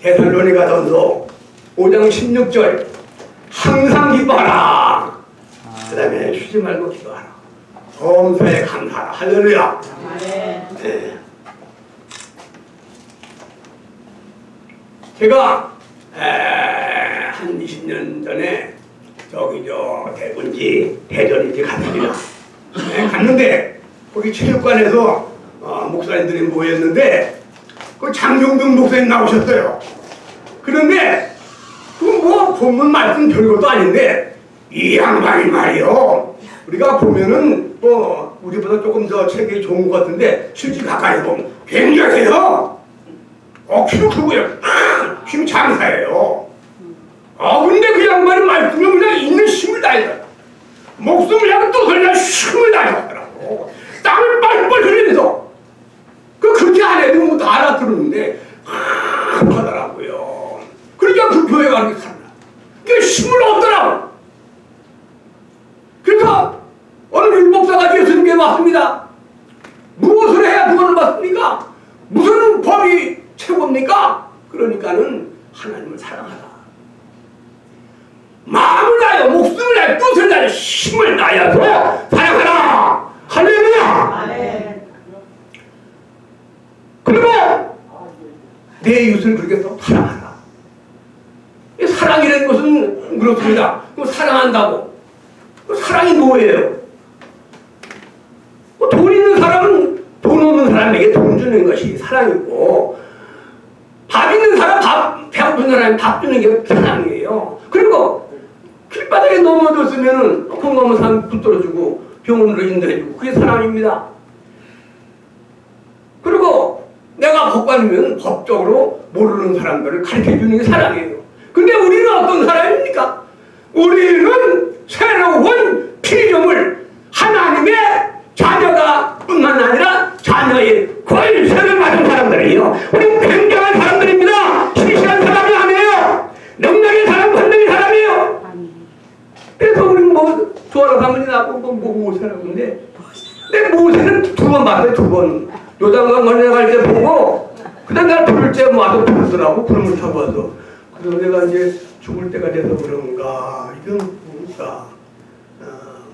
대살로니가 전서 5장 16절 항상 기뻐하라 그 다음에 쉬지 말고 기도하라 범사에 감사하라 할렐루야 네. 제가 에, 한 20년 전에 저기 저 대군지 대전인지 갔습니다. 네, 갔는데 거기 체육관에서 어, 목사님들이 모였는데 그 장종등 목사님 나오셨어요. 그런데 그 뭐 본문 말씀 별것도 아닌데 이 양반이 말이요. 우리가 보면은 뭐 우리보다 조금 더 체격이 좋은 것 같은데 실제 가까이 보면 굉장해요. 어, 키도 크고요. 힘 장사예요. 아, 근데 그 양반이 말씀을 그냥 있는 힘을 다해서 목숨을 그냥 또 그냥 힘을 다하더라고. 땀을 빨빨 흘리면서 그 그렇게 안 들었는데 하더라고요. 그러니까 그 교회 가는 게 살아. 그 힘을 얻더라고. 그래서 어느 율법사가 예수님께 왔습니다. 무엇을 해야 구원을 받습니까? 무슨 법이 최고입니까? 그러니까는 하나님을 사랑하라. 마음을 다하여 목숨을 다하여 뜻을 다하여 힘을 다하여서 사랑하라. 할렐루야. 그리고 내 이웃을 그렇게 또 사랑하라. 이 사랑이라는 것은 그렇습니다. 그 사랑한다고. 그 사랑이 뭐예요? 뭐돈 있는 사람은 돈 없는 사람에게 돈 주는 것이 사랑이고 밥 있는 사람 밥 배고픈 사람이 밥 주는 게 사랑이에요. 그리고 길바닥에 넘어졌으면은 콩나무 산 붙들어주고 병원으로 인도해주고 그게 사랑입니다. 그리고 법관이면 법적으로 모르는 사람들을 가르쳐 주는 게 사랑이에요. 근데 우리는 어떤 사람입니까? 우리는 새로운 필름을 하나님의 자녀가 뿐만 아니라 자녀의 권세를 받은 사람들이에요. 우리는 굉장한 사람들입니다. 시시한 사람이 아니에요. 능력의 사람, 권능의 사람이에요. 그래서 우리는 뭐 좋아라 가문이 나고 뭐, 뭐 모세라는데 내 모세는 두 번 봤어요 두 번. 요단강 건너갈 때 보고 그다음 날 부를 때 와도 부르더라고 구름을 잡아서 그래서 내가 이제 죽을 때가 돼서 그런가 이런 뭔가. 어,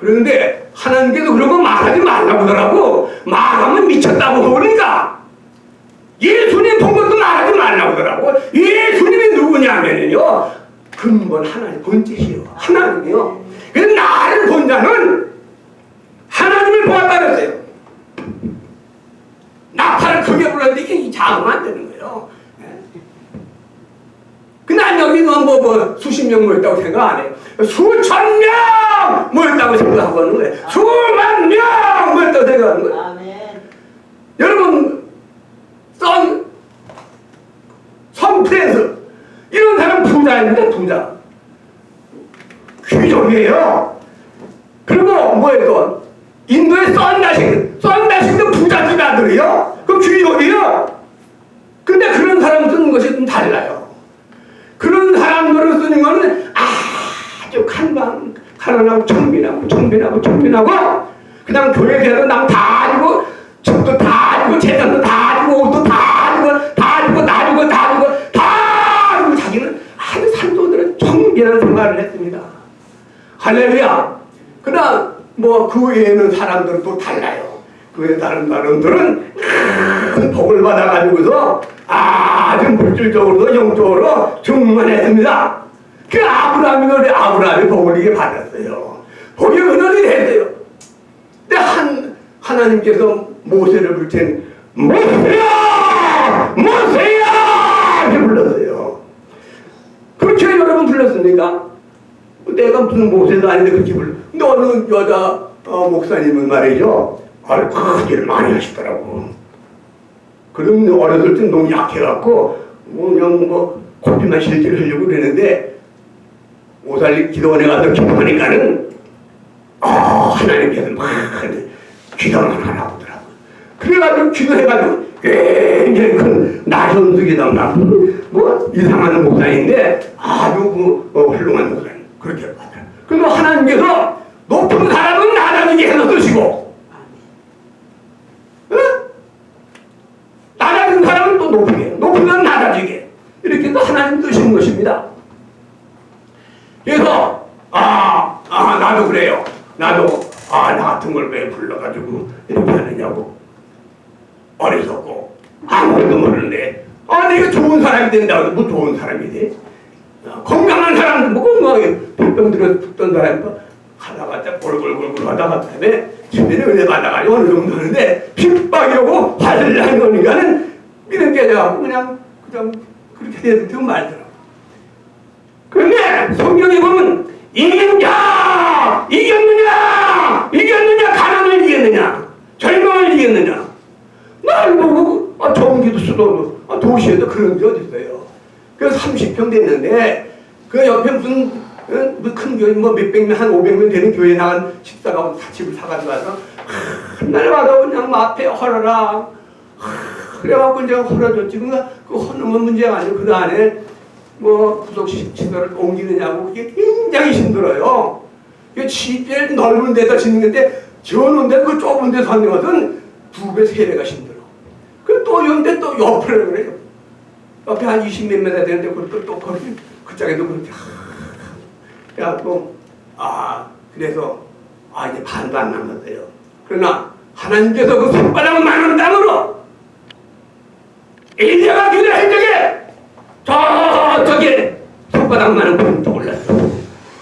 그런데 하나님께서 그런 거 말하지 말라고 하더라고. 말하면 미쳤다고 그러니까. 예수님 본 것도 말하지 말라고 하더라고. 예수님이 누구냐면요. 근본 하나님 본뜻이요. 하나님이요. 그래서 나를 본 자는 하나님을 보았다 그랬어요 나팔을 크게 불렀는데 이게 장음 안 되는 거예요 예. 근데 난 여기 뭐, 뭐, 뭐 수십 명 모였다고 생각 안 해. 수천 명 모였다고 생각하고 하는 거예요. 수만 명 모였다고 생각하는 거예요. 아멘. 여러분, 선, 선프레스 이런 사람 부자입니다, 부자. 귀족이에요. 그리고 뭐예요 또? 인도의 썬다식, 썬다식도 부잣집 아들이에요. 그 귀족이에요. 근데 그런 사람 쓰는 것이 좀 달라요. 그런 사람들을 쓰는 거는 아주 간방, 가난하고 청빈 하고 청빈하고 청빈하고 그냥 교회 가서 남다 주고 집도 다 주고 재산도 다 주고 옷도 다 주고 다 주고 다 주고 다 주고 다 주고 자기는 아주 산도들은 청빈한 생활을 했습니다. 할렐루야. 그러나 뭐그 외에는 사람들은 또 달라요. 그 외에 다른 사람들은 큰 복을 받아가지고서 아주 물질적으로도 영적으로 충만했습니다. 그 아브라함이 아브라함이 복을 이게 받았어요. 복이 은원이 됐어요. 근데 한 하나님께서 모세를 땐 모세야 모세야 이렇게 불렀어요. 그렇게 여러분 불렀습니까? 내가 무슨 모세도 아닌데 그렇게 불러. 근데 어느 여자 어, 목사님은 말이죠. 아주 큰 일을 많이 하시더라고. 그럼 어렸을 때 너무 약해갖고 뭐 그냥 뭐 코피만 실질 하려고 그랬는데 오살리 기도원에 가서 기도하니까는 아 하나님께서 막 기도를 하나 보더라고. 그래가지고 기도해가지고 굉장히 큰 나현수 기도나 뭐 이상한 목사인데 아주 그 어, 훌륭한 목사님 그렇게 받아요. 그리고 하나님께서 높은 사람은 낮아지게 해서 쓰시고 응? 낮아진 사람은 또 높게 높으면 낮아지게 이렇게 또 하나님 뜻인 것입니다. 그래서 아, 아 나도 그래요. 나도 아 나 같은 걸 왜 불러가지고 이렇게 하느냐고. 어리석고. 아무것도 모르는데. 아 내가 좋은 사람이 된다고 뭐 좋은 사람이 돼? 아, 건강한 사람도 뭐 건강하게 병 들어 죽던 사람이 뭐 하다가 딱 골골골골 하다가 그다음에 주변에 은혜 받아가지고 어느 정도 하는데 핍박이 오고 화를 나는 거니까는 믿음 깨져갖고 그냥 그냥 그렇게 되는 말더라고. 그런데 성경에 보면 자 이겼느냐? 이겼느냐? 가난을 이겼느냐? 절망을 이겼느냐? 날 보고 아, 좋은 기도 수도 아, 도시에도 그런 게 어디 있어요? 그래서 30평 됐는데 그 옆에 무슨 큰 교회 뭐 몇백 명한 500명 되는 교회 나간 집사가 집을 사가지고 와서 날마다 그냥 앞에 헐어라. 그래갖고 이제 헐어줬지. 그러니까 그 헐으면 문제가 아니고 그 안에 뭐 시- 시설을 옮기느냐고 그게 굉장히 힘들어요. 이게 집에 넓은 데다 짓는 건데 저는 데 그 좁은 데서 하는 것은 두 배, 세 배가 힘들어. 그또 연데 또 옆으로 그래요. 옆에 한 20몇 메다 되는데 그걸 또 거기 그쪽에도 그렇게 그래갖고 아 그래서 아 이제 반도 안 남았어요. 그러나 하나님께서 그 손바닥 많은 땅으로 엘리야가 기도할 적에 저쪽에 손바닥만한 구름도 올랐어.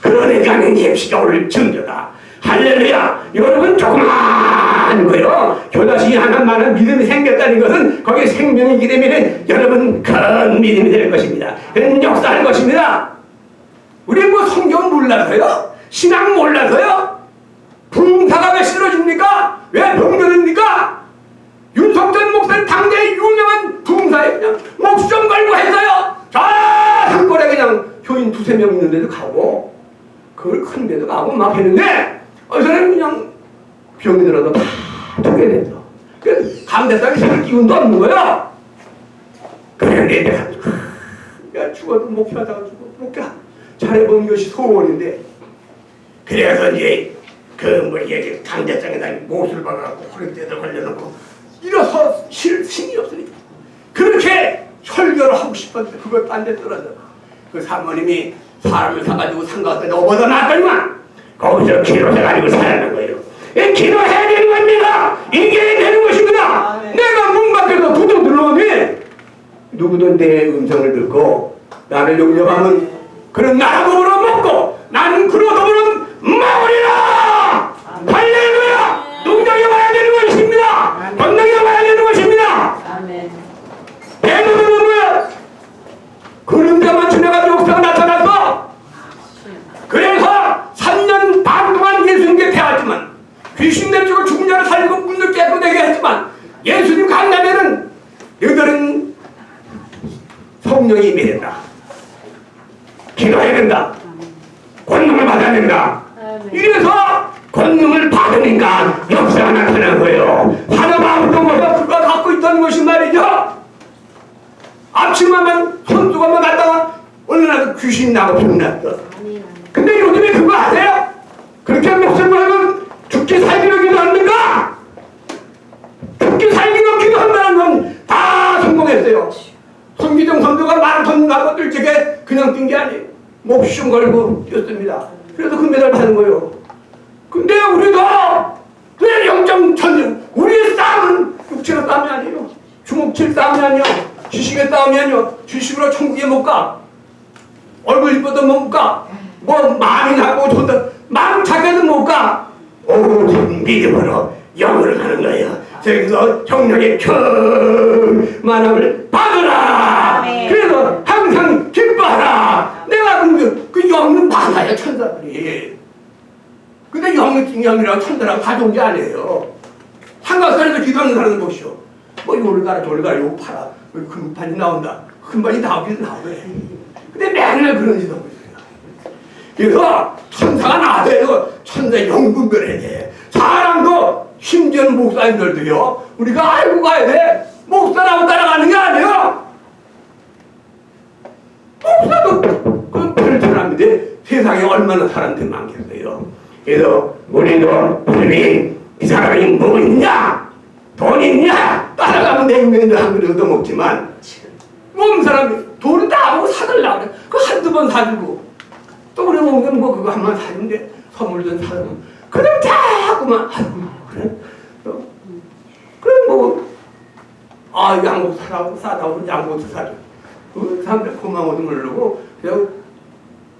그러니까는 예수가 오늘 증거다. 할렐루야! 여러분 조그만 거요. 교다시 하나만한 믿음이 생겼다는 것은 거기에 생명이기 때문에 여러분 큰 믿음이 될 것입니다. 큰 역사할 것입니다. 우리 뭐 성경 몰라서요? 신앙 몰라서요? 부흥사가 왜 쓰러집니까? 왜 병들입니까? 윤석전 목사님 당대의 유명한 부흥사에 그냥 목숨 걸고 해서요. 저 산골에 그냥 교인 두세 명 있는 데도 가고 그걸 큰 데도 가고 막 했는데 어서는 그냥 병이 들어도 다 두게 됐어. 그 감대상에 살 기운도 없는 거야. 그런데 내가. 야 죽어도 목표하다가 죽어 목표 잘해본 것이 소원인데. 그래서 이제 그뭐 이게 강대장에다 못을 박아갖고 허리띠에다 걸려놓고 일어서 실 힘이 없으니까. 그렇게 설교를 하고 싶었는데 그걸 딴데 떨어져 그 사모님이 사람을 사가지고 상가에 넘어서 놨더니만 거기서 기도해가지고 살아난 거예요. 이 기도해야 되는 겁니다 이게 되는 것입니다. 내가 문 밖에서 부둥 들어오면 누구든 내 음성을 듣고 나를 용접하면 그런 나라도 먹고 나는 그로도 먹으리라 할렐루야 농장에 와야 되는 것입니다 건강에 와야 되는 것입니다 아멘. 대부분은 뭐야 그림자만 지나가지고 역사가 나타났어 그래서 3년 반 동안 예수님 곁에 왔지만 귀신 내쫓고 죽은 자를 살리고 문을 깨끗하게 했지만 예수님 강남에는 너희들은 성령이 임해야 기도해야 된다 권능을 받아야 된다 아멘. 이래서 권능을 받으니까 역사가 나타난 거예요 하나마음도 뭐가 갖고 있던 것이 말이죠 앞치마만 손수건만 갖다가 어느 날 귀신 나고 아멘. 근데 요즘에 그거 아세요? 그렇게 목숨을 하면 죽기 살기로 기도합니까? 죽기 살기로 기도한다는 건 다 성공했어요. 손기정 선수가 마라톤 가고 뛸 적에 그냥 뛴 게 아니에요. 목숨 걸고 뛰었습니다. 그래서 금메달 받은 거예요. 근데 우리도 왜 영점 전쟁 우리의 싸움은 육체의 싸움이 아니에요. 지식의 싸움이 아니야. 지식으로 천국에 못 가. 얼굴 이뻐도 못 가. 뭐 마음이 나고 좋다. 마음 착해도 못 가. 오직 믿음으로 영을 가는 거예요. 저기서 성령의 충만함을 받으라. 그래서 항상 기뻐하라. 내가 그, 그 영은 받아요 천사들이. 근데 영은 영이라고 천사라고 가져온 게 아니에요. 한가산에서 기도하는 사람을 보시오. 뭐 요를 가라 저를 가라 요 팔아. 금판이 나온다. 금판이 나오긴 나오네. 근데 맨날 그런 짓 하고 있어요. 그래서 천사가 나대요. 천사 돼. 사람도 심지어는 목사님들도요. 우리가 알고 가야 돼. 목사라고 따라가는 게 아니에요. 목사도 그 별 사람인데 세상에 얼마나 사람들이 많겠어요. 그래서 우리도 우리 이 사람이 뭐 있냐? 돈 있냐? 따라가면 냉면도 한 그릇 얻어먹지만 뭐 뜬금없는 사람이 돈은 나보고 사달라고 그래. 그 한두 번 사주고. 또 그래 오면 뭐 그거 한번 사준대. 선물 좀 사주고. 그럼 자꾸만 아이고 그래. 어, 그래 뭐아 양복 사라고 싸다고 양복도 사줘 그 사람들 고마워도 모르고 그냥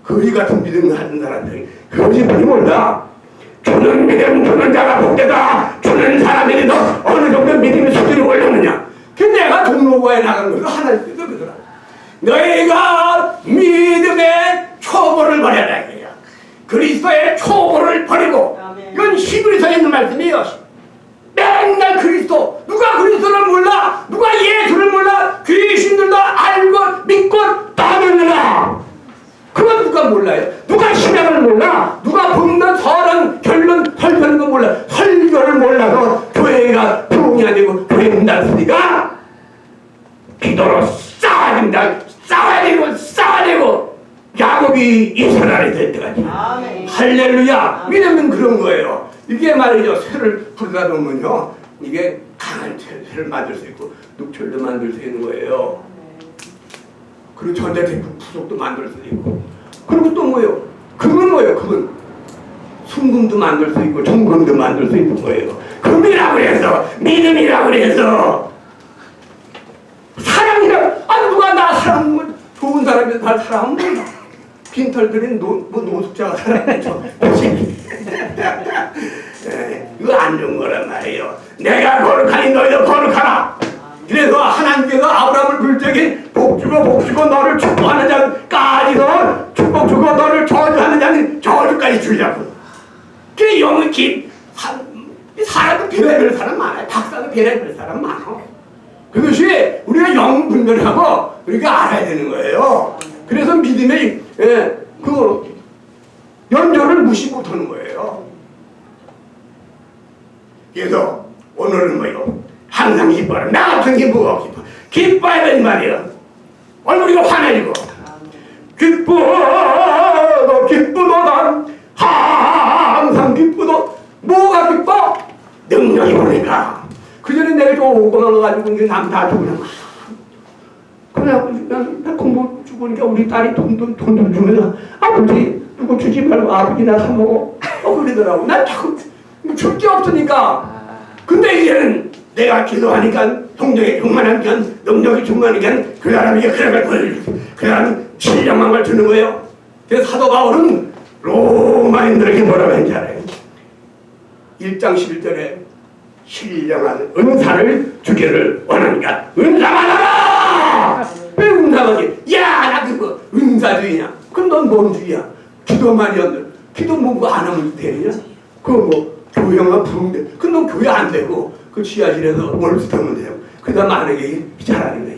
거지 같은 믿음 하는 사람들이 거지 분이 몰라 주는 믿음 주는 자가 복되다. 주는 사람이 너 어느 정도 믿음의 수준이 올랐느냐? 그 내가 동로구에 나간 것도 하나님 뜻거더라. 너희가 믿음의 초보를 버려라 이거야 그리스도의 초보를 버리고. 이건 히브리서에 있는 말씀이에요. 맨날 그리스도 누가 그리스도를 몰라? 누가 예수를 몰라? 귀신들도 알고 믿고 따르느라 그건 누가 몰라요? 누가 신앙을 몰라 누가 봄는 서른 결론 설교는 거 몰라 설교를 몰라서 교회가 부흥이 아니고 교회 문닫으니까 기도로 싸워야 된다 싸워야 되고 싸워야 되고 야곱이 이스라엘이 될 때까지 아멘. 할렐루야! 믿으면 그런 거예요. 이게 말이죠. 새를 부르다 보면요. 이게 강한 새- 새를 만들 수 있고 녹철도 만들 수 있는 거예요. 그리고 전자제품 부속도 만들 수 있고. 그리고 또 뭐예요? 금은 뭐예요? 금은 순금도 만들 수 있고 정금도 만들 수 있는 거예요. 금이라고 해서 믿음이라고 해서. 사랑이라 아 누가 나 사랑 뭐 좋은 사람이 나 사랑하면 몰라 빈털 들인 노, 뭐 노숙자가 에, 이거 안 좋은 거란 말이에요. 내가 거룩하니 너희도 거룩하라. 그래서 하나님께서 아브라함을 불 적에 복 주고 복 주고 너를 축복하는 자까지도 축복 주고 너를 저주하는 자는 저주까지 주려고. 그 영은 긴 사- 사람도 별의별 사람 많아요. 박사도 별의별 사람 많아. 그것이 우리가 영 분별하고 우리가 알아야 되는 거예요. 그래서 믿음의 예, 그 연조를 무시 못하는 거예요. 그래서 오늘은 뭐요? 항상 기뻐라. 나 같은 기뻐가 기뻐. 기뻐야 되는 말이야. 얼굴이 화내지고 기뻐도 기쁘도다 항상 기쁘도 뭐가 기뻐? 능력이 오니까 그 전에 내가 좀 오고 나가지고 남다 주고 그냥 그래갖고 그냥 공부 주고니까 우리 딸이 돈도 돈도 주면 아버지 누구 주지 말고 아버지 나 사 먹어. 어 그러더라고. 난 자꾸 줄게 없으니까. 근데 이제는 내가 기도하니까 성령이 충만하니까 능력이 충만하니까 그 사람에게 보여주고 그 사람 신령한 걸 주는 거예요. 그래서 사도 바울은 로마인들에게 뭐라고 했는지 알아요? 1장 11절에 신령한 은사를 주기를 원하니까. 은사 받아라! 왜 은사 받지? 야, 나 그거 은사주의냐? 그럼 넌 뭔 주의야? 기도만 이었는데 기도 뭐안 하면 되냐? 그거 뭐 교회만 부르면 돼. 그럼 넌 교회 안 되고 그 지하실에서 월수 타면 돼요. 그 다음 만약에 잘하는 거야.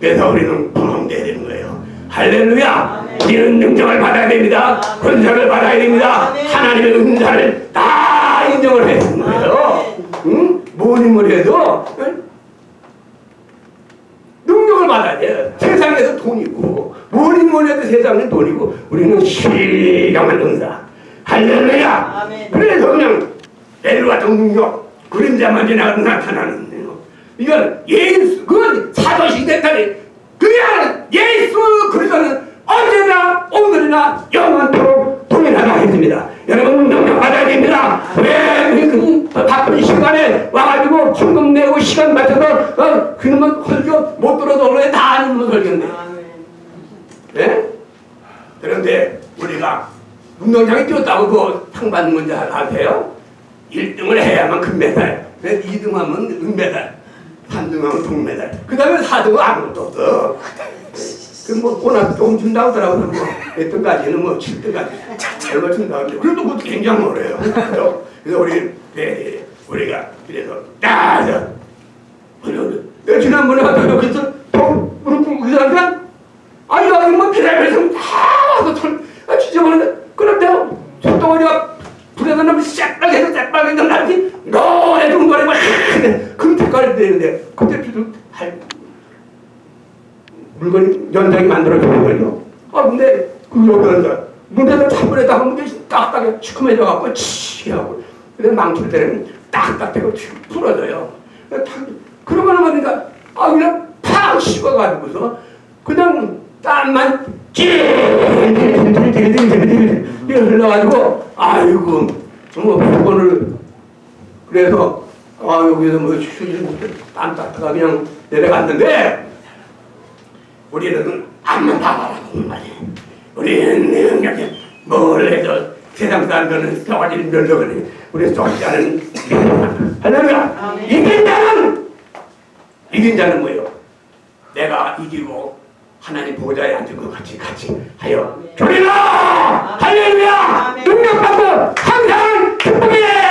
그래서 우리는 부흥돼야 되는 거예요. 할렐루야! 우리는 능력을 받아야 됩니다. 권세를 받아야 됩니다. 하나님의 은사를 다 인정을 해야 되는 거예요. 응? 뭐님을 해도 돼. 세상에서 돈이고 뭐님을 해도 세상은 돈이고 우리는 신령한 은사. 할렐루야! 그래서 그냥 엘과 능력 그림자만 지나가도 나타나는 거예요. 이건 예수 그건 사도시대 때문에 그냥 예수 그리스도는 언제나 오늘이나 영원토록 동일하다 했습니다. 여러분 능력 받아야 됩니다. 왜그 바쁜 시간에 와가지고 헌금 내고 시간 맞춰서 어, 그놈은 못 들어도 오늘 다 아는 놈 설교인데 아멘. 네? 그런데 우리가 운동장에 뛰었다고 그상 받는 건지 아세요? 1등을 해야만 금메달, 2등 하면 은메달, 3등 하면 동메달, 그 다음에 4등은 아무것도 없어. 그뭐 보너스 조금 준다고 하더라고요. 뭐, 몇 등까지는 뭐 7등까지 잘 맞춘다고 하죠. 그래도 그것도 굉장히 어려요. 그래서 우리, 네, 우리가 그래서 내가 지난번에 갔다 여기서 돈 무릎 꿇고 그 사람들 아니 여기 뭐 비례배송 다 와서 털 아, 지저분한데 그런데 손덩어리가 불에다 넣으면 새빨개서 새빨개서 나지 노래 동거리 막 금태까지 되는데 그때 비도 할 물건이 연장이 만들어지는 거예요. 아 근데 그 여기는 문에다 차분에다 하면 딱딱해. 시커매져 갖고 치게 하고. 근데 망칠 때는 딱딱해고 탁- 그러고 나니까 아 그냥 팍 씹어가지고서 그냥 땀만 찔찔찔찔찔찔 흘러가지고 아이고 뭐 복권을 그래서 아 여기서 뭐 휴지 땀 닦다가 그냥 내려갔는데 우리는 앞만 봐봐라 말이야 우리는 이렇게 뭘 해도 세상 사람들은 쏘가지를 멸려거리 우리 쏘지 자는 할렐루야 이긴 자는 이긴 자는 뭐예요? 내가 이기고 하나님 보좌에 앉은 것 같이 같이 하여 네. 교리라! 할렐루야! 능력받고 항상 기쁘게